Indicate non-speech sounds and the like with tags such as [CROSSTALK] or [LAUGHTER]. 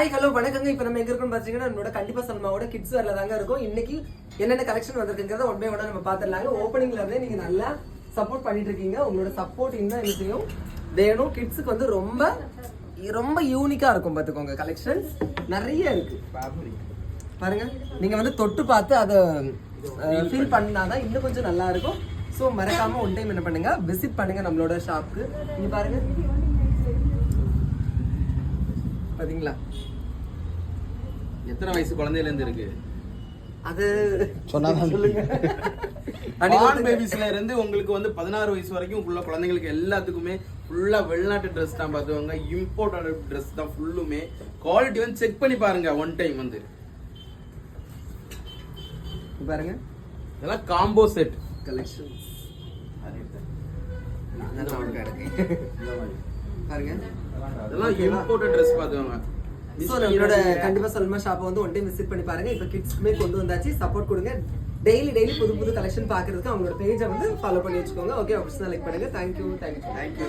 Hi hello வணக்கங்க. இப்போ நம்ம எங்க இருக்கோம்னு பார்த்தீங்கன்னா நம்மளோட கண்டிப்பா சல்மாவோட கிட்ஸ் வரல தாங்க இருக்கும். இன்னைக்கு என்னென்ன கலெக்ஷன் வந்திருக்குங்கிறத ஒன் பை ஒன்னா நம்ம பார்த்துடலாங்க ஓப்பனிங்ல இருந்தே நீங்க நல்லா சப்போர்ட் பண்ணிட்டு இருக்கீங்க. உங்களோட சப்போர்ட் இன்னும் என்ன வேணும். கிட்ஸுக்கு வந்து ரொம்ப ரொம்ப யூனிக்கா இருக்கும் பார்த்துக்கோங்க கலெக்ஷன்ஸ் நிறைய இருக்கு. பாருங்க. நீங்க வந்து தொட்டு பார்த்து அதை ஃபீல் பண்ணாதான் இன்னும் கொஞ்சம் நல்லா இருக்கும். ஸோ மறக்காம ஒன் டைம் என்ன பண்ணுங்க? விசிட் பண்ணுங்க நம்மளோட ஷாப்க்கு நீங்க பாருங்க. பாத்தீங்களா? எத்தனை வயசு குழந்தையில இருந்து இருக்கு? அது சொன்னாதான் [LAUGHS] சொல்லுங்க. ஆண் பேபிஸ்ல இருந்து உங்களுக்கு வந்து பதினாறு வயசு வரைக்கும் ஃபுல்லா குழந்தைங்களுக்கு எல்லாத்துக்குமே ஃபுல்லா வெளிநாட்டு ட்ரெஸ் தான் பார்த்துவாங்க. இம்போர்ட்டட் ட்ரெஸ் தான் ஃபுல்லுமே குவாலிட்டி வந்து செக் பண்ணி பாருங்க ஒன் டைம் வந்து. பாருங்க. இதெல்லாம் காம்போ செட் கலெக்ஷன்ஸ் பாருங்க. இதெல்லாம் இம்போர்ட்டட் ட்ரெஸ் ஸோ நம்மளோட கண்டிப்பா சல்மா ஷாப்பை வந்து ஒன் டைம் விசிட் பண்ணி பாருங்க. இப்போ கிட்ஸ்க்குமே கொண்டு வந்தாச்சு. சப்போர்ட் கொடுங்க. டெய்லி டெய்லி புது புது கலெக்ஷன் பார்க்கறதுக்கு அவங்களோட பேஜை வந்து ஃபாலோ பண்ணி வச்சுக்கோங்க. ஓகே ஆப்ஷன் லைக் பண்ணுங்க. Thank you thank you thank you